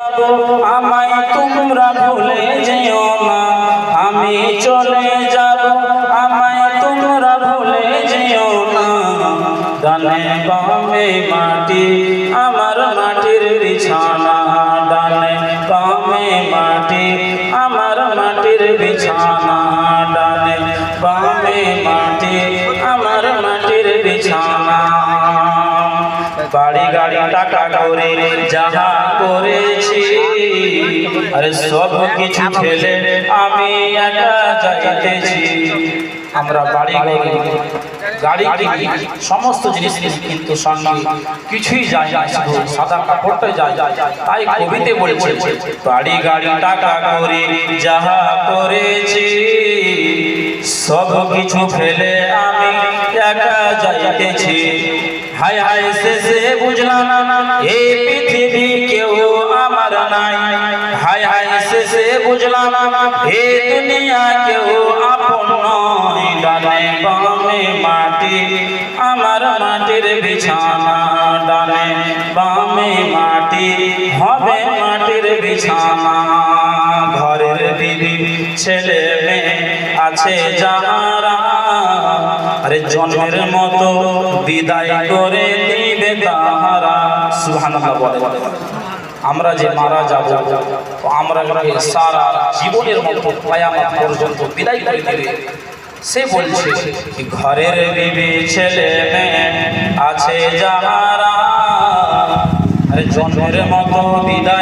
আমায় তোমরা ভুলে যেও না। আমি চলে যাব, আমায় তোমরা ভুলে যেও না। ডানে বামে মাটি, আমার মাটির বিছানা। ডানে বামে মাটি, আমার মাটির বিছানা। ডানে বামে মাটি, আমার মাটির বিছানা। গাড়ি টাকা করে যাহা করেছি, আরে সব কিছু ফেলে আমি একা যাইতেছি। আমরা বাড়ি গাড়ি গাড়ি সমস্ত জিনিস কিন্তু সঙ্গে কিছুই যায় না, শুধু সাদা কাপড়টাই যায়। তাই কবিতে বলছে, বাড়ি গাড়ি টাকা করে যাহা করেছি, সব কিছু ফেলে আমি একা যাইতেছি। হায় হায় শেষে বুঝলাম, এই পৃথিবী কেউ আমার নাই। হায় হায় শেষে বুঝলাম, এই দুনিয়া কেউ আপন ডানে বামে মাটি, আমার মাটির বিছানা। ডানে বামে মাটি, হবে মাটির বিছানা। ঘরের বিবি, ছেলে মেয়ে আছে যাহারা। আরে জন্মের মতো বিদায় করে নিবে তাহারা। সুবহানাল্লাহ বলে। আমরা যে মারা যাব, তো আমরা সারা জীবনের মতো কয়ামত পর্যন্ত বিদায় করে দেবে? সে বলছে, ঘরের বিবি ছেলে মেয়ে আছে যাহারা। আরে জন্মের মতো বিদায়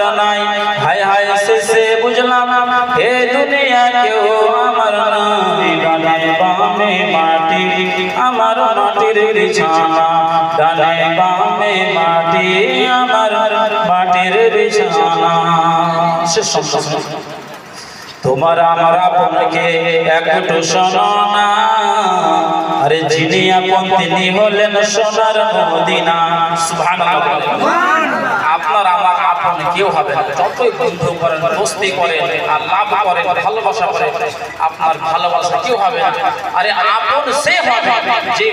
আমার নাই। হায় হায় শেষে বুঝলাম হে দুনিয়া কেউ আমার নাই। ডানে বামে মাটি, আমার মাটির বিছানা। ডানে বামে মাটি, আমার মাটির বিছানা। শব্দ তোমার আমার আপনকে একটু শোনো না আরে যিনি আপন, তিনি হলেন সোনার মদিনা। সুবহানাল্লাহ। কেউ হবে যতই করেন, দোস্তি করেন, আর লাভ করেন, ভালোবাসা করেন, আপনার ভালোবাসা কেউ হবে আরে আপন সে হবে যে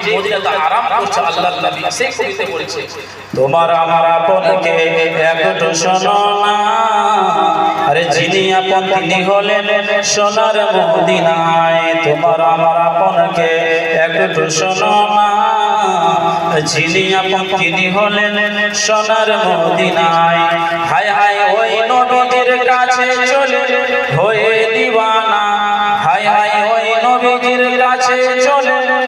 আরাম করছে আল্লাহ নবী, সে কবিতে বলেছে, তোমার আমার আপনকে একটু শোনো না। আরে যিনি আপন, তিনি হলেন সোনার মদিনায়। তোমার আমার আপনকে একটু শোনো না। যিনি আপন হলেন সোনার মদিনায়। হায় হায় ওই নবীদের কাছে চলে